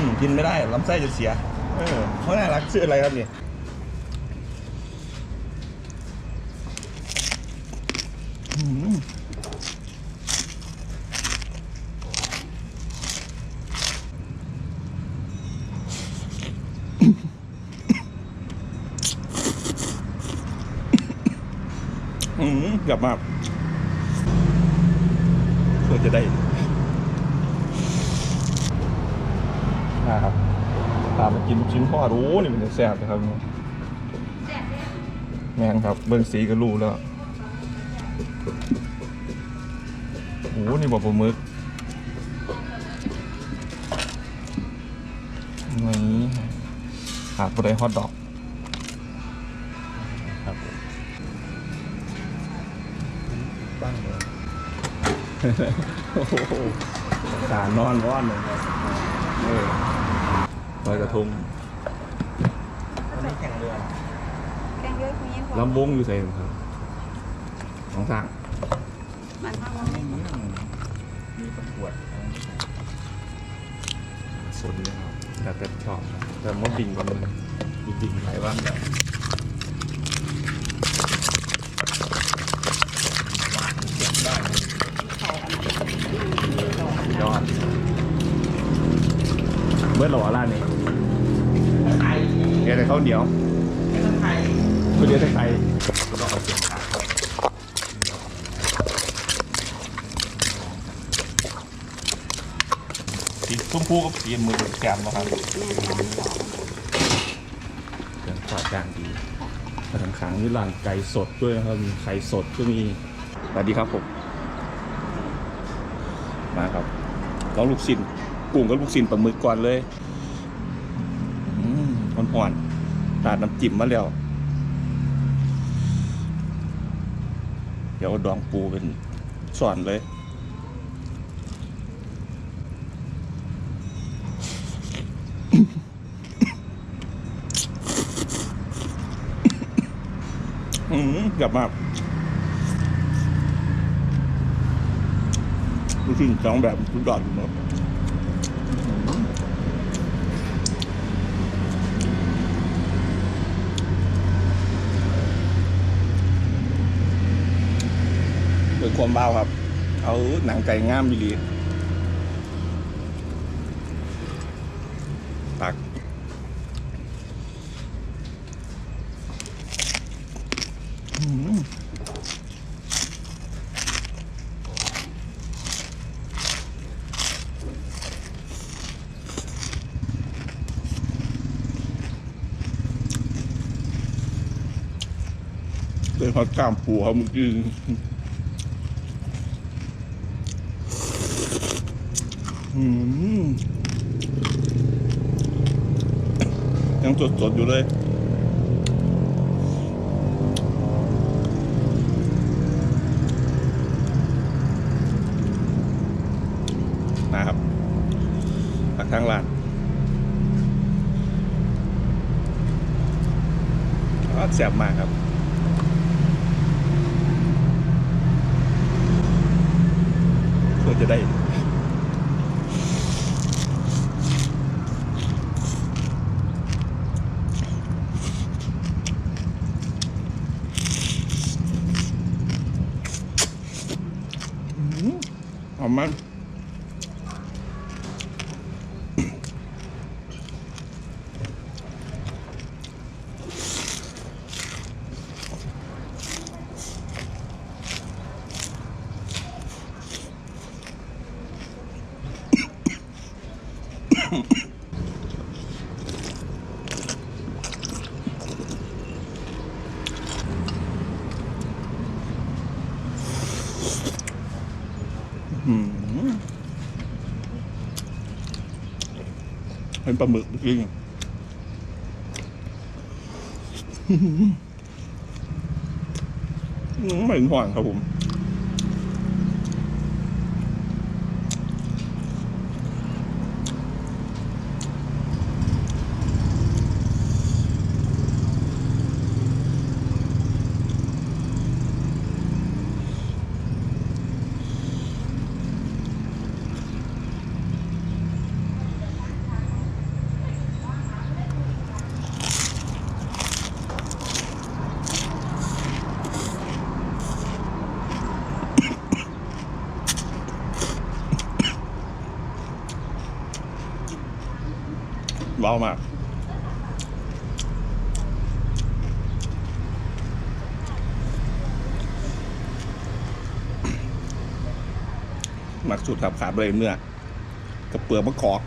มกินไม่ได้ลำไส้จะเสีย เออเขาน่ารักชื่ออะไรครับเนี่ยอืมอืมกลับมาเพื่อจะได้ นะครับพามากินลูกชิ้นทอดโอ้นี่มันจะแซ่บนะครับแมนครับเบิ้งสีก็รู้แล้วโอ้นี่บอกปลาหมึกนี่ขาดบะไรฮอทดอกครับตั้งเลยโอ้โหขานอนว่อนเลยครับเออ ลอยกระทงวันนี้แข่งเรือแกงเยอะคุณยิ่งพอลำวงอยู่ใส่ครับสองสร้างมันข้างบนนี่มีประกวดสนเลยครับแต่แต่ชอบนะแต่ว่าบิ่งกันเลยบิ่งหลายวันแบบยอดเมื่อหล่อร้านนี้ไทยแกแต่ข้าวเหนียวไม่ไทยเดียวต่ไทยก็ต้องเอาเสียงขาสีชมพูกับสีมือแกมนะครับเครื่องทอดย่างดีมาทางขางนี่ร้านไก่สดด้วยนะครับมีไข่สดก็มีสวัสดีครับผมมาครับลองลูกชิ้นกุ้งกับลูกชิ้นปลาหมึกก่อนเลยอ่อนๆ ราดน้ำจิ้มมาแล้ว เดี๋ยวดองปูเป็นส่วนเลยอืมกลับมาลูกชิ้นสองแบบสุดยอดอยู่เนอะ ความเบาครับ เอาหนังไก่ง่ามมิลีตัก เป็นฮอตกล้ามปูเขาเมื่อกี้อืม ยังสดๆอยู่เลยนะครับผักทางร้านก็แซ่บมากครับเพื่อจะได้ อืม หอมมากอืม เป็นปลาหมึกจริงอืมไม่ห่านครับผม เบามาก มักสุดครับขาดเลยเนื้อกับเปลือกมะกอก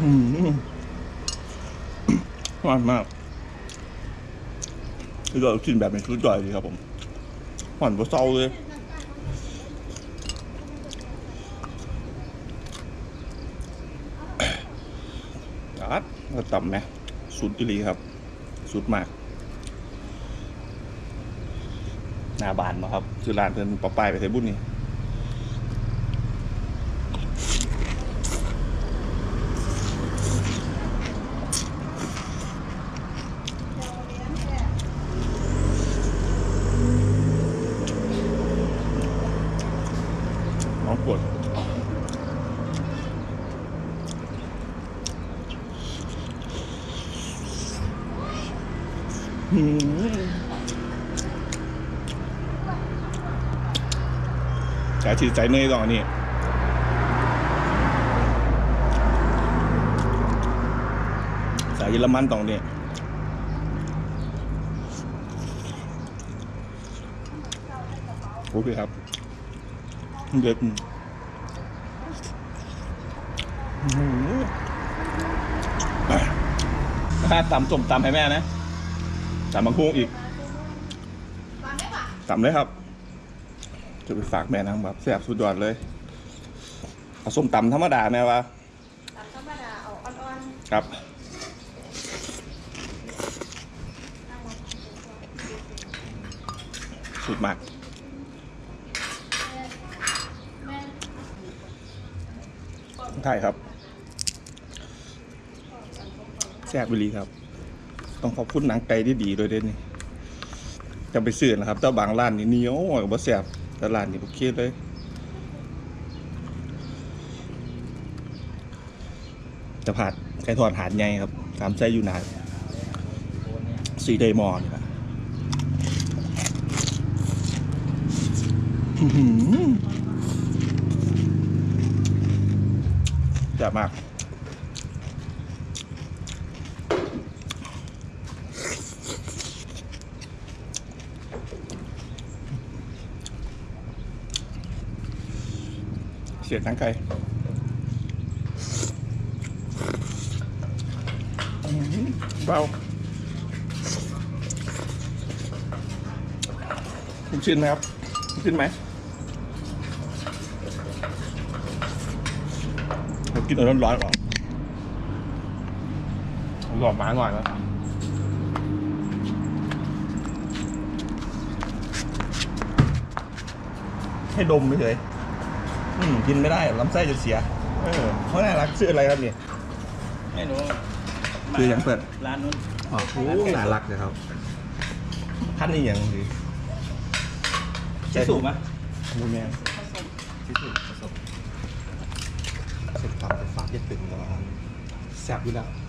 อืมหวานมาก คือเรากินแบบเป็นชุดย่อยดีครับผมหวานกว่าเศร้าเลยอัดเราต่ำไหมสุดอีหลีครับ สุดมาก หน้าบานมาครับ คือร้านเพิ่นปะปายไปเทบุญนี่ หืมใจฉีดใจเนยก่อนนี่สายเยอรมันตรงเนี้โอเคครับเด็ดถ้าตำส้มตำให้แม่นะ ตำบางคุ้งอีกตำเลยครับ จะไปฝากแม่นะครับแซ่บสุดยอดเลย เอาส้มตำธรรมดาแม่วะตามธรรมดาเอาอ่อนครับสุดมากใช่ครับแซ่บบิลีครับ ต้องขอบคุณหนังไก่ที่ดีโดวยเด่นนี่จะไปซื้อนะครับแต่บางร้านนี่เหนียวกับบ่แซ่บแต่ร้านนี่โอเคเลยจะผัดไก่ทอดหาดใหญ่ครับตามใจอยู่นานสีเดมอนครับอื้อหือแซ่บมาก เสียทั้งไก่เบาคุณชินไหมครับคุณชินไหมเรากินเอาร้อนก่อนหลอมมาหน่อยนะให้ดมไปเฉย อืมกินไม่ได้ลำไส้จะเสีย เออเขาน่ารักชื่ออะไรครับเนี่ย ไม่รู้คือยังเปิด ร้านนู้น อ๋อโอ้น่ารักเลยครับ พันนี่ยังดีชิสุมะมูแมนชิสุผสมสุดตามไปฝากยี่ตึงแล้วแซ่บอยู่แล้วๆ